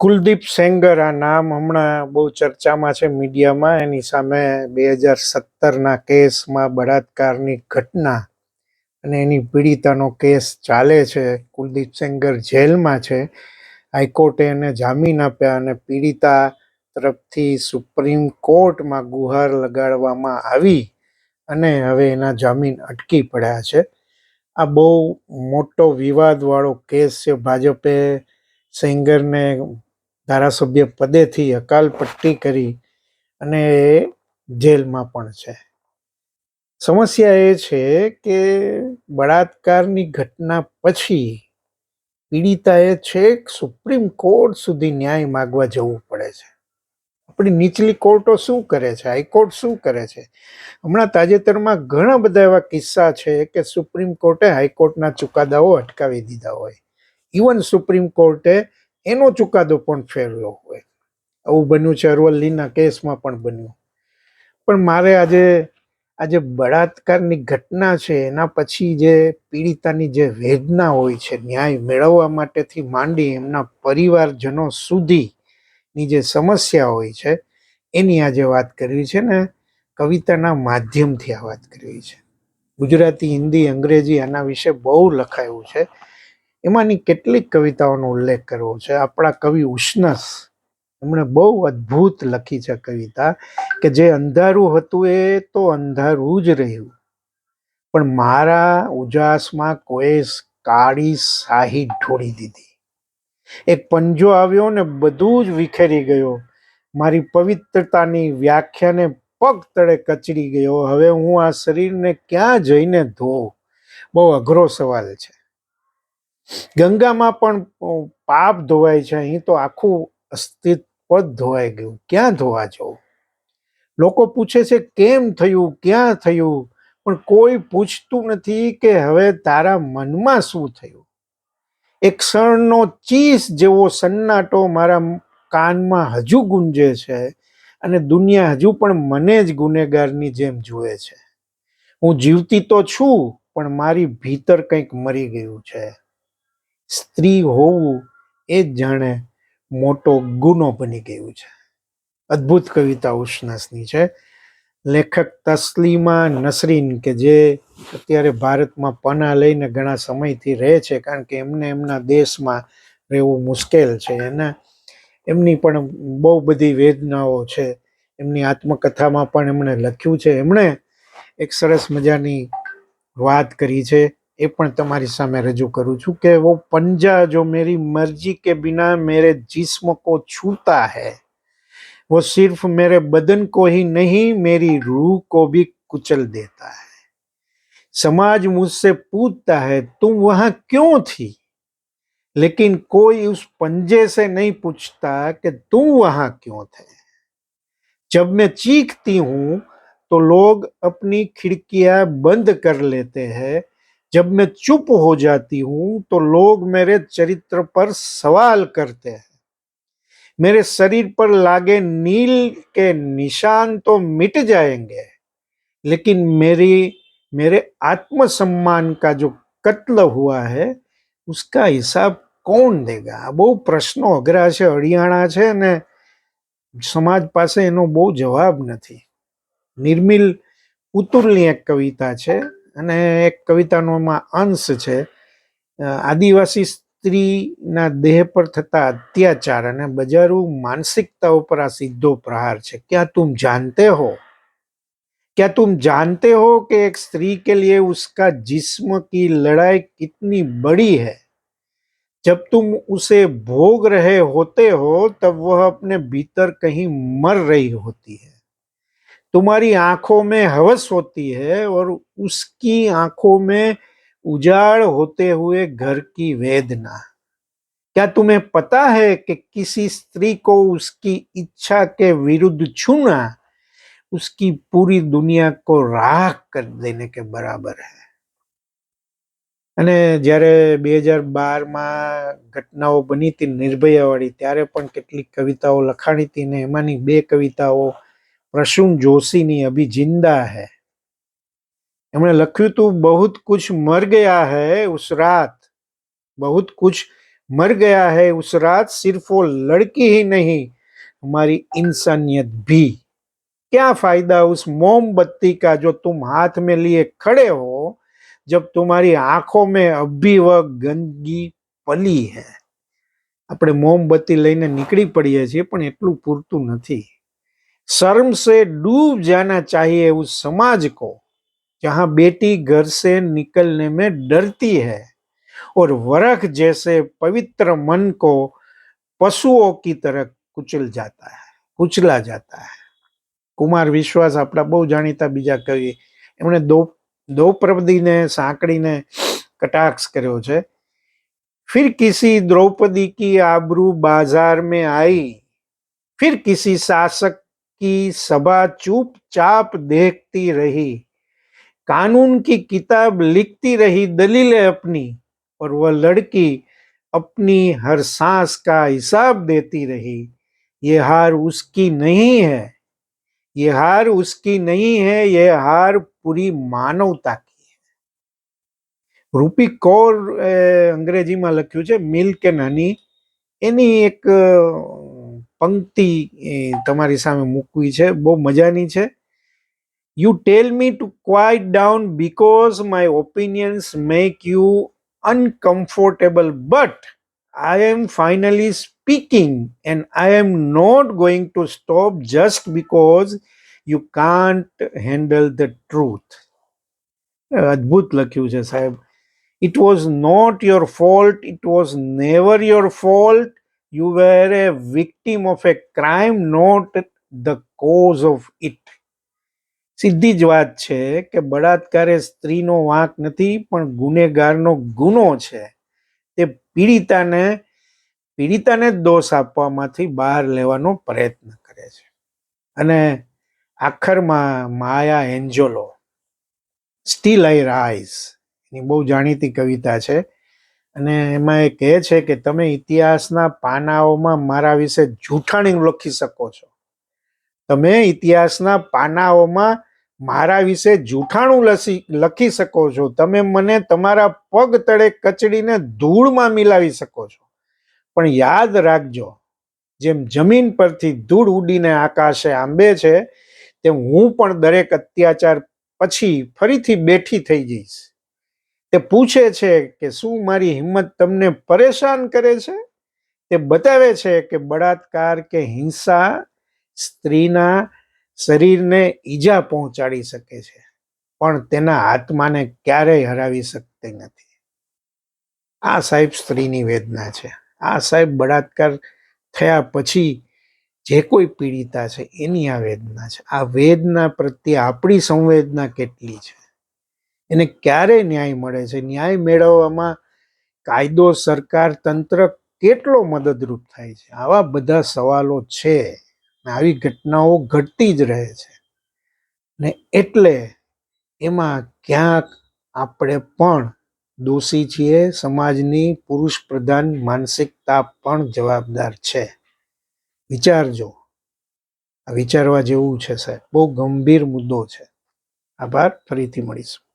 કુલદીપ સેંગર આ નામ હમણાં બહુ ચર્ચામાં છે મીડિયામાં. એની સામે બે હજાર સત્તરના કેસમાં બળાત્કારની ઘટના અને એની પીડિતાનો કેસ ચાલે છે. કુલદીપ સેંગર જેલમાં છે. હાઈકોર્ટે એને જામીન આપ્યા અને પીડિતા તરફથી સુપ્રીમ કોર્ટમાં ગુહાર લગાડવામાં આવી અને હવે એના જામીન અટકી પડ્યા છે. આ બહુ મોટો વિવાદવાળો કેસ છે. ભાજપે સેંગરને ધારાસભ્ય પદેથી અકાલપટ્ટી કરી અને જેલમાં પણ છે. સમસ્યા એ છે કે બળાત્કારની ઘટના પછી પીડિતાએ છેક સુપ્રીમ કોર્ટ સુધી ન્યાય માગવા જવું પડે છે. આપણી નીચલી કોર્ટો શું કરે છે? હાઈકોર્ટ શું કરે છે? હમણાં તાજેતરમાં ઘણા બધા એવા કિસ્સા છે કે સુપ્રીમ કોર્ટે હાઈકોર્ટના ચુકાદાઓ અટકાવી દીધા હોય. ઇવન સુપ્રીમ કોર્ટે એનો ચુકાદો પણ ફેરવ્યો હોય. આવું બન્યું છે, અરવલ્લીના કેસમાં પણ બન્યું. પણ મારે આજે આજે બળાત્કારની ઘટના છે, એના પછી જે પીડિતાની જે વેદના હોય છે, ન્યાય મેળવવા માટેથી માંડી એમના પરિવારજનો સુધીની જે સમસ્યા હોય છે, એની આજે વાત કરવી છે ને, કવિતાના માધ્યમથી આ વાત કરવી છે. ગુજરાતી, હિન્દી, અંગ્રેજી આના વિશે બહુ લખાયું છે. એમાંની કેટલીક કવિતાઓનો ઉલ્લેખ કરવો છે. આપણા કવિ ઉષ્ણસ, એમણે બહુ અદ્ભુત લખી છે કવિતા કે જે અંધારું હતું એ તો અંધારું જ રહ્યું. પણ મારા ઉજાસમાં કોઈ કાળી સાહી ઢોળી દીધી. એક પંજો આવ્યો ને બધું જ વિખેરી ગયો. મારી પવિત્રતાની વ્યાખ્યાને પગ તળે કચડી ગયો. હવે હું આ શરીરને ક્યાં જઈને ધોઉં? બહુ અઘરો સવાલ છે. ગંગામાં પણ પાપ ધોવાય છે. અહીં તો આખું અસ્તિત્વ ધોવાઈ ગયું. ક્યાં ધોવા જવું? લોકો પૂછે છે, કેમ થયું? ક્યાં થયું? પણ કોઈ પૂછતું નથી કે હવે તારા મનમાં શું થયું? એક ક્ષણનો ચીસ જેવો સન્નાટો મારા કાનમાં હજુ ગુંજે છે અને દુનિયા હજુ પણ મને જ ગુનેગારની જેમ જુએ છે. હું જીવતી તો છું, પણ મારી ભીતર કંઈક મરી ગયું છે. સ્ત્રી હોવું એ જ જાણે મોટો ગુનો બની ગયું છે. અદ્ભુત કવિતા ઉષ્ણસની છે. લેખક તસ્લીમા નસરીન કે જે અત્યારે ભારતમાં પના લઈને ઘણા સમયથી રહે છે કારણ કે એમને એમના દેશમાં રહેવું મુશ્કેલ છે. એને એમની પણ બહુ બધી વેદનાઓ છે. એમની આત્મકથામાં પણ એમણે લખ્યું છે. એમણે એક સરસ મજાની વાત કરી છે. એ પણ તમારી સામે રજૂ કરું છું કે वो पंजा जो मेरी मर्जी के बिना मेरे जिस्म को छूता है वो सिर्फ मेरे बदन को ही नहीं मेरी रूह को भी कुचल देता है समाज मुझसे पूछता है तुम वहां क्यों थी लेकिन कोई उस पंजे से नहीं पूछता कि तुम वहां क्यों थे जब मैं चीखती हूं तो लोग अपनी खिड़कियां बंद कर लेते हैं जब मैं चुप हो जाती हूं तो लोग मेरे चरित्र पर सवाल करते हैं मेरे शरीर पर लागे नील के निशान तो मिट जाएंगे लेकिन मेरी मेरे आत्मसम्मान का जो कत्ल हुआ है उसका हिसाब કોણ દેગા આ બહુ પ્રશ્નો અઘરા છે અડિયાણા છે ને સમાજ પાસે એનો બહુ જવાબ નથી નિર્મિલ પુતુલની એક કવિતા છે અને એક કવિતાનો એમાં અંશ છે અ, આદિવાસી સ્ત્રીના દેહ પર થતા અત્યાચાર અને બજારું માનસિકતા ઉપર આ સીધો પ્રહાર છે ક્યાં તુમ જાનતે હો क्या तुम जानते हो कि एक स्त्री के लिए उसका जिस्म की लड़ाई कितनी बड़ी है जब तुम उसे भोग रहे होते हो तब वह अपने भीतर कहीं मर रही होती है तुम्हारी आंखों में हवस होती है और उसकी आंखों में उजाड़ होते हुए घर की वेदना क्या तुम्हें पता है कि किसी स्त्री को उसकी इच्छा के विरुद्ध छूना उसकी पूरी दुनिया को राख कर देने के बराबर है અને જ્યારે બે હજાર બારમાં ઘટનાઓ બની હતી નિર્ભયાવાળી ત્યારે પણ કેટલીક કવિતાઓ લખાણી હતી ને એમાંની બે કવિતાઓ પ્રસૂન જોશીની અભી જિંદા હૈ એમણે લખ્યું હતું બહુત કુછ મર ગયા હૈ ઉસ રાત બહુત કુછ मर गया है उस रात सिर्फ वो लड़की ही नहीं हमारी इंसानियत भी क्या फायदा उस मोमबत्ती का जो तुम हाथ में लिए खड़े हो जब तुम्हारी आंखों में अभी वह गंदगी પલી હે આપણે મોમબત્તી લઈને નીકળી પડીએ છીએ પણ એટલું પૂરતું નથી शर्म से डूब जाना चाहिए उस समाज को जहां बेटी घर से निकलने में डरती है और वरख जैसे पवित्र मन को पशुओं की तरह कुचल जाता है कुचला जाता है કુમાર વિશ્વાસ આપણા બહુ જાણીતા બીજા કવિ એમણે દો દ્રૌપદીને સાંકળીને કટાક્ષ કર્યો છે फिर किसी द्रौपदी की आबरू बाजार में आई फिर किसी शासक की सभा चुपचाप देखती रही कानून की किताब लिखती रही दलीलें अपनी और वह लड़की अपनी हर सांस का हिसाब देती रही ये हार उसकी नहीं है ये हार उसकी नहीं है ये हार पूरी मानवता की રૂપી કૌર અ, અંગ્રેજીમાં લખ્યું છે મિલ્ક એન્ડ હની એની એક અ, પંક્તિ તમારી સામે મૂકવી છે બહુ મજાની છે you tell me to quiet down because my opinions make you uncomfortable but i am finally speaking and i am not going to stop just because you can't handle the truth અદ્ભુત લખ્યું છે સાહેબ It was not your fault. It was never your fault. You were a victim of a crime, not the cause of it. સીધી જ વાત છે કે બળાત્કાર એ સ્ત્રીનો વાંક નથી પણ ગુનેગારનો ગુનો છે. તે પીડિતાને પીડિતાને જ દોષ આપવામાંથી બહાર લેવાનો પ્રયત્ન કરે છે. અને આખરમાં Maya Angelou still I rise એની બહુ જાણીતી કવિતા છે. અને એમાં એ કહે છે કે તમે ઇતિહાસના પાનાઓમાં મારા વિશે જૂઠાણી લખી શકો છો. તમે ઇતિહાસના પાનાઓમાં મારા વિશે જૂઠાણું લસી, લખી શકો છો. તમે મને તમારા પગ તળે કચડીને ધૂળમાં મિલાવી શકો છો. પણ યાદ રાખજો, જેમ જમીન પરથી ધૂળ ઉડીને આકાશે આંબે છે, તેમ હું પણ દરેક અત્યાચાર પછી ફરીથી બેઠી થઈ જઈશ. તે પૂછે છે કે શું મારી હિંમત તમને પરેશાન કરે છે? તે બતાવે છે કે બળાત્કાર કે હિંસા સ્ત્રીના શરીરને ઈજા પહોંચાડી શકે છે, પણ તેના આત્માને ક્યારેય હરાવી શકતી નથી. આ સાહેબ સ્ત્રીની વેદના છે. આ સાહેબ બળાત્કાર થયા પછી જે કોઈ પીડિતા છે એની આ વેદના છે. આ વેદના પ્રત્યે આપણી સંવેદના કેટલી છે? એને ક્યારે ન્યાય મળે છે? ન્યાય મેળવવામાં કાયદો, સરકાર, તંત્ર કેટલો મદદરૂપ થાય છે? આવા બધા સવાલો છે આવી ઘટનાઓ ઘટતી જ રહે છે. ને એટલે એમાં ક્યાંક આપણે પણ દોષી છીએ, સમાજની પુરુષ પ્રધાન માનસિકતા પણ જવાબદાર છે. વિચારજો. વિચારવા જેવું છે સાહેબ. બહુ ગંભીર મુદ્દો છે. આભાર. ફરીથી મળીશું.